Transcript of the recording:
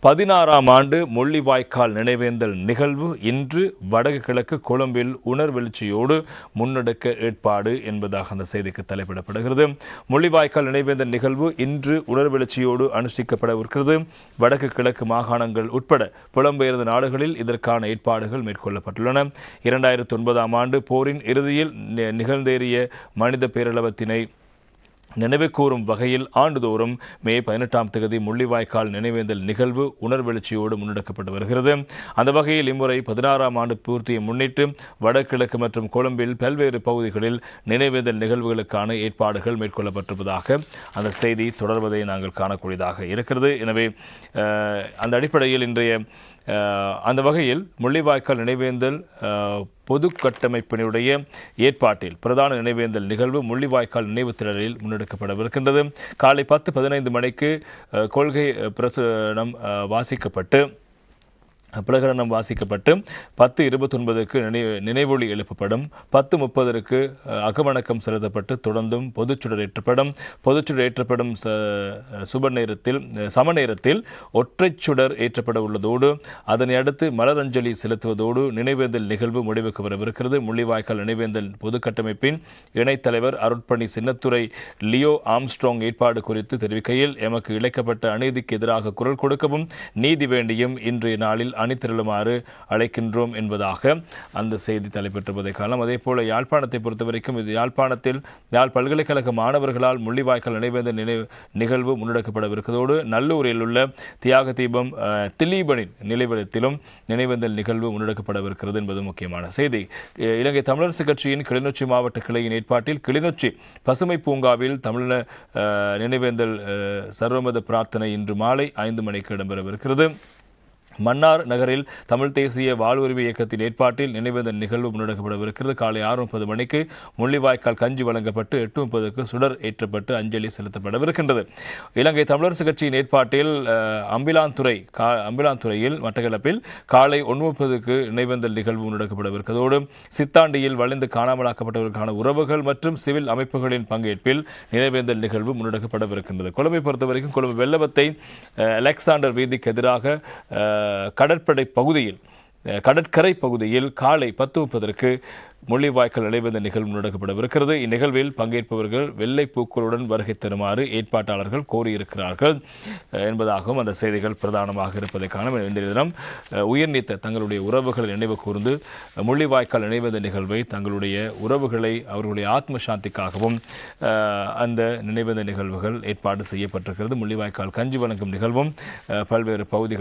பதினாறாம் ஆண்டு முள்ளிவாய்க்கால் நினைவேந்தல் நிகழ்வு இன்று வடக்கு கிழக்கு கொழும்பில் உணர்வெழுச்சியோடு முன்னெடுக்க ஏற்பாடு என்பதாக அந்த செய்திக்கு தலைப்பிடப்படுகிறது. முள்ளிவாய்க்கால் நினைவேந்தல் நிகழ்வு இன்று உணர்வெழுச்சியோடு அனுஷ்டிக்கப்படவிருக்கிறது வடக்கு கிழக்கு மாகாணங்கள் உட்பட புலம்பெயர்ந்த நாடுகளில் இதற்கான ஏற்பாடுகள் மேற்கொள்ளப்பட்டுள்ளன. இரண்டாயிரத்தி ஒன்பதாம் ஆண்டு போரின் இறுதியில் நி- நிகழ்ந்தேறிய மனித பேரளவத்தினை நினைவு கூறும் வகையில் ஆண்டுதோறும் மே பதினெட்டாம் தேதி முள்ளிவாய்க்கால் நினைவேந்தல் நிகழ்வு உணர்வெழுச்சியோடு முன்னெடுக்கப்பட்டு வருகிறது. அந்த வகையில் இம்முறை பதினாறாம் ஆண்டு பூர்த்தியை முன்னிட்டு வடகிழக்கு மற்றும் கொழும்பில் பல்வேறு பகுதிகளில் நினைவேந்தல் நிகழ்வுகளுக்கான ஏற்பாடுகள் மேற்கொள்ளப்பட்டிருப்பதாக அந்த செய்தி தொடர்வதை நாங்கள் காணக்கூடியதாக இருக்கிறது. எனவே அந்த அடிப்படையில் இன்றைய அந்த வகையில் முள்ளிவாய்க்கால் நினைவேந்தல் பொது கட்டமைப்பினுடைய ஏற்பாட்டில் பிரதான நினைவேந்தல் நிகழ்வு முள்ளிவாய்க்கால் நினைவு திடலில் முன்னெடுக்கப்படவிருக்கின்றது. காலை பத்து பதினைந்து மணிக்கு கொள்கை பிரசுரம் வாசிக்கப்பட்டு பிரகடனம் வாசிக்கப்பட்டு பத்து இருபத்தொன்பதுக்கு நினைவு நினைவொளி எழுப்பப்படும் பத்து முப்பதற்கு அகவணக்கம் செலுத்தப்பட்டு தொடர்ந்தும் பொதுச்சுடர் ஏற்றப்படும் பொதுச்சுடர் ஏற்றப்படும் ச- சுப நேரத்தில் சம நேரத்தில் ஒற்றைச் சுடர் ஏற்றப்பட உள்ளதோடு அதனை அடுத்து மலரஞ்சலி செலுத்துவதோடு நினைவேந்தல் நிகழ்வு முடிவுக்கு வரவிருக்கிறது. முள்ளிவாய்க்கால் நினைவேந்தல் பொது கட்டமைப்பின் அருட்பணி சின்னத்துறை லியோ ஆம்ஸ்ட்ராங் ஏற்பாடு குறித்து தெரிவிக்கையில் எமக்கு இழைக்கப்பட்ட அநீதிக்கு எதிராக குரல் கொடுக்கவும் நீதி வேண்டியும் இன்றைய நாளில் அணிதிரளுமாறு அழைக்கின்றோம் என்பதாக அந்த செய்தி தலைப்பெற்றிருப்பதை காணலாம். அதே போல யாழ்ப்பாணத்தை பொறுத்தவரைக்கும் இது யாழ்ப்பாணத்தில் யாழ் பல்கலைக்கழக மாணவர்களால் முள்ளிவாய்க்கால் நினைவேந்த நினைவு நிகழ்வு முன்னெடுக்கப்படவிருக்கிறதோடு நல்லூரில் உள்ள தியாக தீபம் திலீபனின் நினைவிடத்திலும் நினைவேந்தல் நிகழ்வு முன்னெடுக்கப்படவிருக்கிறது என்பது முக்கியமான செய்தி. இலங்கை தமிழரசு கட்சியின் கிளிநொச்சி மாவட்ட கிளையின் ஏற்பாட்டில் கிளிநொச்சி பசுமை பூங்காவில் தமிழ நினைவேந்தல் சர்வமத பிரார்த்தனை இன்று மாலை ஐந்து மணிக்கு இடம்பெறவிருக்கிறது. மன்னார் நகரில் தமிழ் தேசிய வாழ்வுரிமை இயக்கத்தின் ஏற்பாட்டில் நினைவேந்தல் நிகழ்வு முன்னெடுக்கப்படவிருக்கிறது. காலை ஆறு முப்பது மணிக்கு முள்ளிவாய்க்கால் கஞ்சி வழங்கப்பட்டு எட்டு முப்பதுக்கு சுடர் ஏற்றப்பட்டு அஞ்சலி செலுத்தப்படவிருக்கின்றது. இலங்கை தமிழரசு கட்சியின் ஏற்பாட்டில் அம்பிலாந்துறை கா அம்பிலாந்துறையில் மட்டக்களப்பில் காலை ஒன்று முப்பதுக்கு நினைவேந்தல் நிகழ்வு முன்னெடுக்கப்படவிருக்கிறதோடு சித்தாண்டியில் வளைந்து காணாமலாக்கப்பட்டவர்களுக்கான உறவுகள் மற்றும் சிவில் அமைப்புகளின் பங்கேற்பில் நினைவேந்தல் நிகழ்வு முன்னெடுக்கப்படவிருக்கின்றது. கொழும்பை பொறுத்தவரைக்கும் கொழும்பு வெள்ளவத்தை அலெக்சாண்டர் வீதிக்கு எதிராக கடற்படை பகுதியில் கடற்கரை பகுதியில் காலை பத்து முப்பதற்கு முள்ளிவாய்க்கால் நினைவேந்த நிகழ்வு நடக்கப்படவிருக்கிறது இந்நிகழ்வில் பங்கேற்பவர்கள் வெள்ளை பூக்களுடன் வருகை தருமாறு ஏற்பாட்டாளர்கள் கோரியிருக்கிறார்கள். என்பதாகவும் அந்த செய்திகள் பிரதானமாக இருப்பதை காணும் இந்த தினம் உயர்நீத்த உயிர் நீத்த தங்களுடைய உறவுகளை நினைவு கூர்ந்து முள்ளிவாய்க்கால் நினைவந்த நிகழ்வை தங்களுடைய உறவுகளை அவர்களுடைய ஆத்ம சாந்திக்காகவும் அந்த நினைவந்த நிகழ்வுகள் ஏற்பாடு செய்யப்பட்டிருக்கிறது. முள்ளிவாய்க்கால் கஞ்சி வழங்கும் நிகழ்வும் பல்வேறு பகுதிகள்